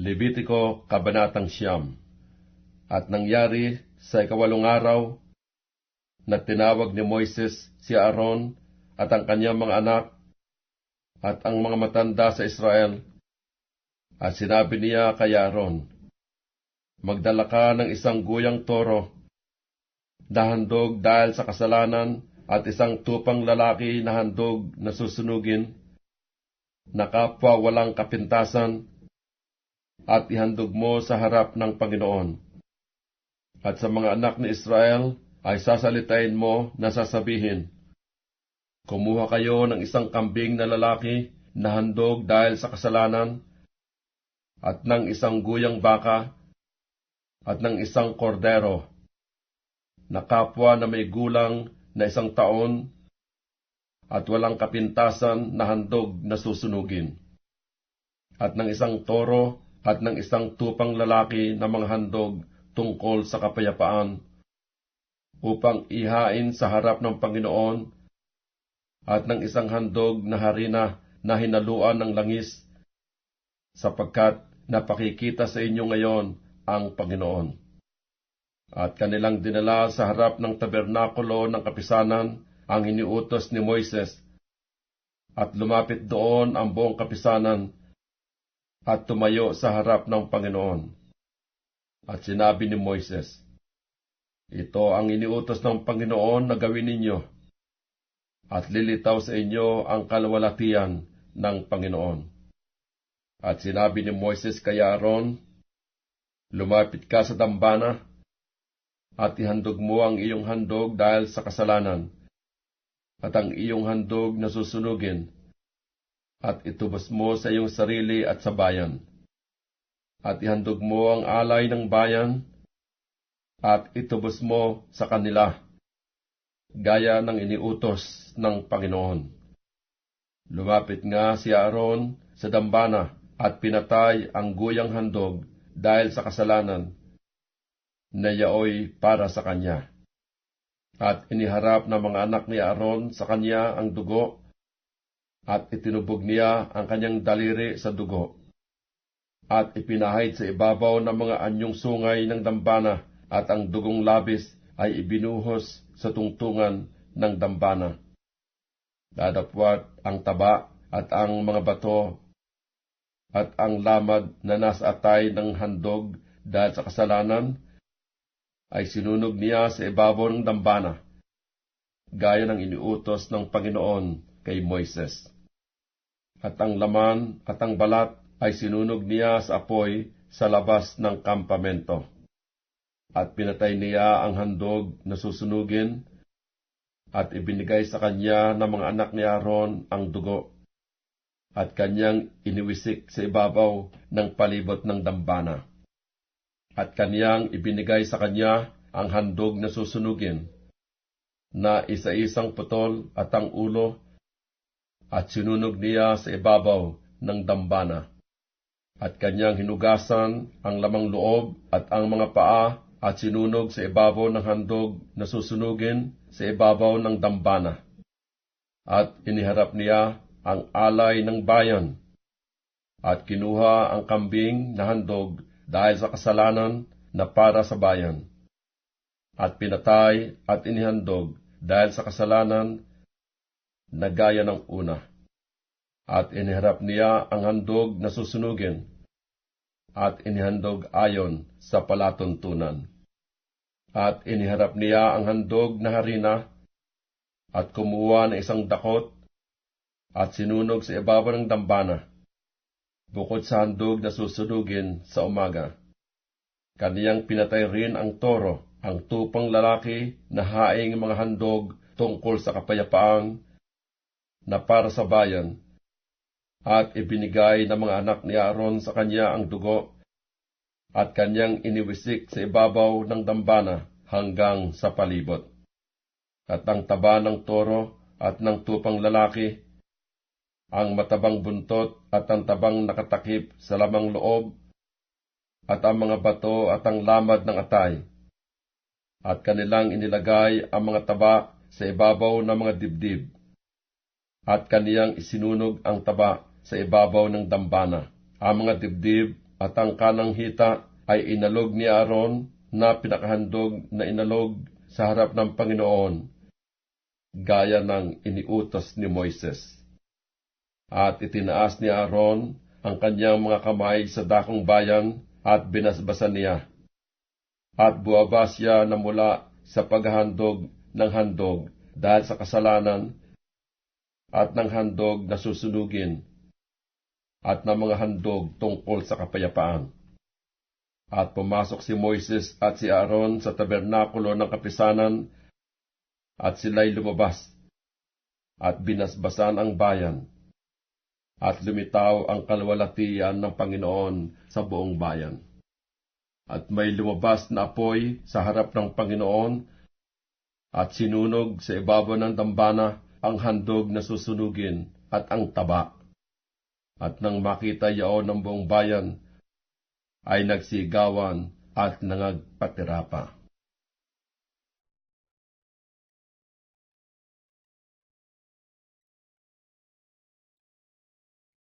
Levitiko Kabanatang Siyam. At nangyari sa ikawalong araw na tinawag ni Moises si Aaron at ang kanyang mga anak at ang mga matanda sa Israel. At sinabi niya kay Aaron, Magdala ka ng isang guyang toro na handog dahil sa kasalanan at isang tupang lalaki na handog na susunugin, na kapwa walang kapintasan, at ihandog mo sa harap ng Panginoon. At sa mga anak ni Israel ay sasalitain mo na sasabihin, Kumuha kayo ng isang kambing na lalaki na handog dahil sa kasalanan, at ng isang guyang baka, at ng isang kordero, na kapwa na may gulang na isang taon, at walang kapintasan na handog na susunugin, at ng isang toro, at ng isang tupang lalaki na mga handog tungkol sa kapayapaan, upang ihain sa harap ng Panginoon, at ng isang handog na harina na hinaluan ng langis, sapagkat napakikita sa inyo ngayon ang Panginoon. At kanilang dinala sa harap ng tabernakulo ng kapisanan ang iniutos ni Moises, at lumapit doon ang buong kapisanan at tumayo sa harap ng Panginoon. At sinabi ni Moises, Ito ang iniutos ng Panginoon na gawin ninyo, at lilitaw sa inyo ang kalwalatian ng Panginoon. At sinabi ni Moises kay Aaron, Lumapit ka sa dambana, at ihandog mo ang iyong handog dahil sa kasalanan, at ang iyong handog na susunugin, at itubos mo sa iyong sarili at sa bayan. At ihandog mo ang alay ng bayan, at itubos mo sa kanila, gaya ng iniutos ng Panginoon. Lumapit nga si Aaron sa dambana at pinatay ang guyang handog dahil sa kasalanan na yaoy para sa kanya. At iniharap ng mga anak ni Aaron sa kanya ang dugo, at itinubog niya ang kanyang daliri sa dugo, at ipinahid sa ibabaw ng mga anyong sungay ng dambana, at ang dugong labis ay ibinuhos sa tungtungan ng dambana. Dadapwat ang taba at ang mga bato at ang lamad na nasa atay ng handog dahil sa kasalanan ay sinunog niya sa ibabaw ng dambana, gaya ng iniutos ng Panginoon kay Moises. At ang laman at ang balat ay sinunog niya sa apoy sa labas ng kampamento. At pinatay niya ang handog na susunugin, at ibinigay sa kanya ng mga anak ni Aaron ang dugo, at kanyang iniwisik sa ibabaw ng palibot ng dambana at kaniyang ibinigay sa kanya ang handog na susunugin, na isa-isang putol at ang ulo, at sinunog niya sa ibabaw ng dambana. At kanyang hinugasan ang lamang loob at ang mga paa at sinunog sa ibabaw ng handog na susunugin sa ibabaw ng dambana. At iniharap niya ang alay ng bayan, at kinuha ang kambing na handog dahil sa kasalanan na para sa bayan, at pinatay at inihandog dahil sa kasalanan na gaya ng una, at iniharap niya ang handog na susunugin, at inihandog ayon sa palatuntunan. At iniharap niya ang handog na harina, at kumuha ng isang dakot, at sinunog sa ibabaw ng dambana, bukod sa handog na susunugin sa umaga. Kaniyang pinatay rin ang toro, ang tupang lalaki na haing mga handog tungkol sa kapayapaan na para sa bayan, at ibinigay ng mga anak ni Aaron sa kanya ang dugo, at kanyang iniwisik sa ibabaw ng dambana hanggang sa palibot. At ang taba ng toro at ng tupang lalaki ang matabang buntot at ang tabang nakatakip sa lamang loob, at ang mga bato at ang lamad ng atay. At kanilang inilagay ang mga taba sa ibabaw ng mga dibdib, at kaniyang isinunog ang taba sa ibabaw ng dambana. Ang mga dibdib at ang kanang hita ay inalog ni Aaron na pinakahandog na inalog sa harap ng Panginoon, gaya ng iniutos ni Moises. At itinaas ni Aaron ang kanyang mga kamay sa dakong bayan at binasbasan niya. At buwaba siya na mula sa paghahandog ng handog dahil sa kasalanan at ng handog na susunugin at ng mga handog tungkol sa kapayapaan. At pumasok si Moises at si Aaron sa tabernakulo ng kapisanan at sila'y lumabas at binasbasan ang bayan at lumitaw ang kalwalatian ng Panginoon sa buong bayan. At may lumabas na apoy sa harap ng Panginoon at sinunog sa ibabaw ng dambana ang handog na susunugin at ang taba. At nang makita yaon ng buong bayan, ay nagsigawan at nangagpatira pa.